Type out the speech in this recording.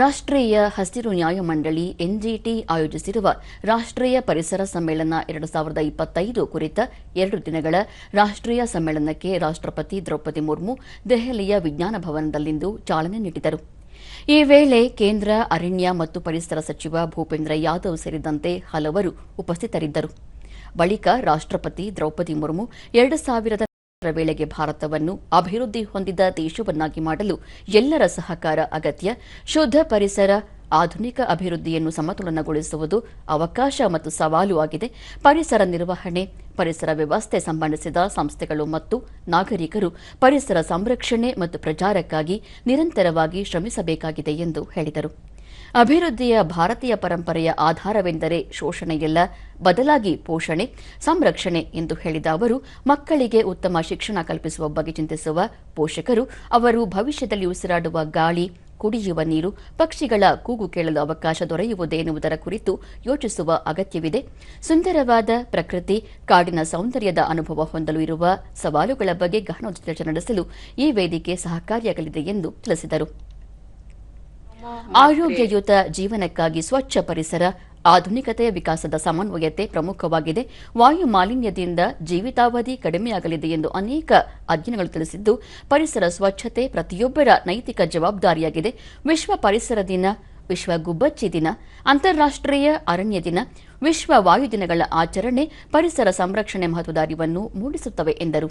ರಾಷ್ಟ್ರೀಯ ಹಸಿರು ನ್ಯಾಯಮಂಡಳಿ ಎನ್ಜಿಟಿ ಆಯೋಜಿಸಿರುವ ರಾಷ್ಟ್ರೀಯ ಪರಿಸರ ಸಮ್ಮೇಳನ ಎರಡು ಸಾವಿರದ ಇಪ್ಪತ್ತೈದು ಕುರಿತ ಎರಡು ದಿನಗಳ ರಾಷ್ಟ್ರೀಯ ಸಮ್ಮೇಳನಕ್ಕೆ ರಾಷ್ಟ್ರಪತಿ ದ್ರೌಪದಿ ಮುರ್ಮು ದೆಹಲಿಯ ವಿಜ್ಞಾನ ಭವನದಲ್ಲಿಂದು ಚಾಲನೆ ನೀಡಿದರು. ಈ ವೇಳೆ ಕೇಂದ್ರ ಅರಣ್ಯ ಮತ್ತು ಪರಿಸರ ಸಚಿವ ಭೂಪೇಂದ್ರ ಯಾದವ್ ಸೇರಿದಂತೆ ಹಲವರು ಉಪಸ್ಥಿತರಿದ್ದರು. ಬಳಿಕ ರಾಷ್ಟ್ರಪತಿ ದ್ರೌಪದಿ ಮುರ್ಮು ಎರಡು ಸಾವಿರದ ವೇಳೆಗೆ ಭಾರತವನ್ನು ಅಭಿವೃದ್ಧಿ ಹೊಂದಿದ ದೇಶವನ್ನಾಗಿ ಮಾಡಲು ಎಲ್ಲರ ಸಹಕಾರ ಅಗತ್ಯ. ಶುದ್ಧ ಪರಿಸರ, ಆಧುನಿಕ ಅಭಿವೃದ್ಧಿಯನ್ನು ಸಮತೋಲನಗೊಳಿಸುವುದು ಅವಕಾಶ ಮತ್ತು ಸವಾಲು ಆಗಿದೆ. ಪರಿಸರ ನಿರ್ವಹಣೆ, ಪರಿಸರ ವ್ಯವಸ್ಥೆ ಸಂಬಂಧಿಸಿದ ಸಂಸ್ಥೆಗಳು ಮತ್ತು ನಾಗರಿಕರು ಪರಿಸರ ಸಂರಕ್ಷಣೆ ಮತ್ತು ಪ್ರಚಾರಕ್ಕಾಗಿ ನಿರಂತರವಾಗಿ ಶ್ರಮಿಸಬೇಕಾಗಿದೆ ಎಂದು ಹೇಳಿದರು. ಅಭಿವೃದ್ಧಿಯ ಭಾರತೀಯ ಪರಂಪರೆಯ ಆಧಾರವೆಂದರೆ ಶೋಷಣೆಯಲ್ಲ, ಬದಲಾಗಿ ಪೋಷಣೆ, ಸಂರಕ್ಷಣೆ ಎಂದು ಹೇಳಿದ ಅವರು, ಮಕ್ಕಳಿಗೆ ಉತ್ತಮ ಶಿಕ್ಷಣ ಕಲ್ಪಿಸುವ ಬಗ್ಗೆ ಚಿಂತಿಸುವ ಪೋಷಕರು, ಅವರು ಭವಿಷ್ಯದಲ್ಲಿ ಉಸಿರಾಡುವ ಗಾಳಿ, ಕುಡಿಯುವ ನೀರು, ಪಕ್ಷಿಗಳ ಕೂಗು ಕೇಳಲು ಅವಕಾಶ ದೊರೆಯುವುದೇ ಎನ್ನುವುದರ ಕುರಿತು ಯೋಚಿಸುವ ಅಗತ್ಯವಿದೆ. ಸುಂದರವಾದ ಪ್ರಕೃತಿ, ಕಾಡಿನ ಸೌಂದರ್ಯದ ಅನುಭವ ಹೊಂದಲು ಇರುವ ಸವಾಲುಗಳ ಬಗ್ಗೆ ಗಹನ ಚರ್ಚೆ ನಡೆಸಲು ಈ ವೇದಿಕೆ ಸಹಕಾರಿಯಾಗಲಿದೆ ಎಂದು ತಿಳಿಸಿದರು. ಆರೋಗ್ಯಯುತ ಜೀವನಕ್ಕಾಗಿ ಸ್ವಚ್ಛ ಪರಿಸರ, ಆಧುನಿಕತೆಯ ವಿಕಾಸದ ಸಮನ್ವಯತೆ ಪ್ರಮುಖವಾಗಿದೆ. ವಾಯು ಮಾಲಿನ್ಯದಿಂದ ಜೀವಿತಾವಧಿ ಕಡಿಮೆಯಾಗಲಿದೆ ಎಂದು ಅನೇಕ ಅಧ್ಯಯನಗಳು ತಿಳಿಸಿದ್ದು, ಪರಿಸರ ಸ್ವಚ್ಛತೆ ಪ್ರತಿಯೊಬ್ಬರ ನೈತಿಕ ಜವಾಬ್ದಾರಿಯಾಗಿದೆ. ವಿಶ್ವ ಪರಿಸರ ದಿನ, ವಿಶ್ವ ಗುಬ್ಬಚ್ಚಿ ದಿನ, ಅಂತಾರಾಷ್ಟ್ರೀಯ ಅರಣ್ಯ ದಿನ, ವಿಶ್ವ ವಾಯು ದಿನಗಳ ಆಚರಣೆ ಪರಿಸರ ಸಂರಕ್ಷಣೆ ಮಹತ್ವದ ಅರಿವನ್ನು ಮೂಡಿಸುತ್ತವೆ ಎಂದರು.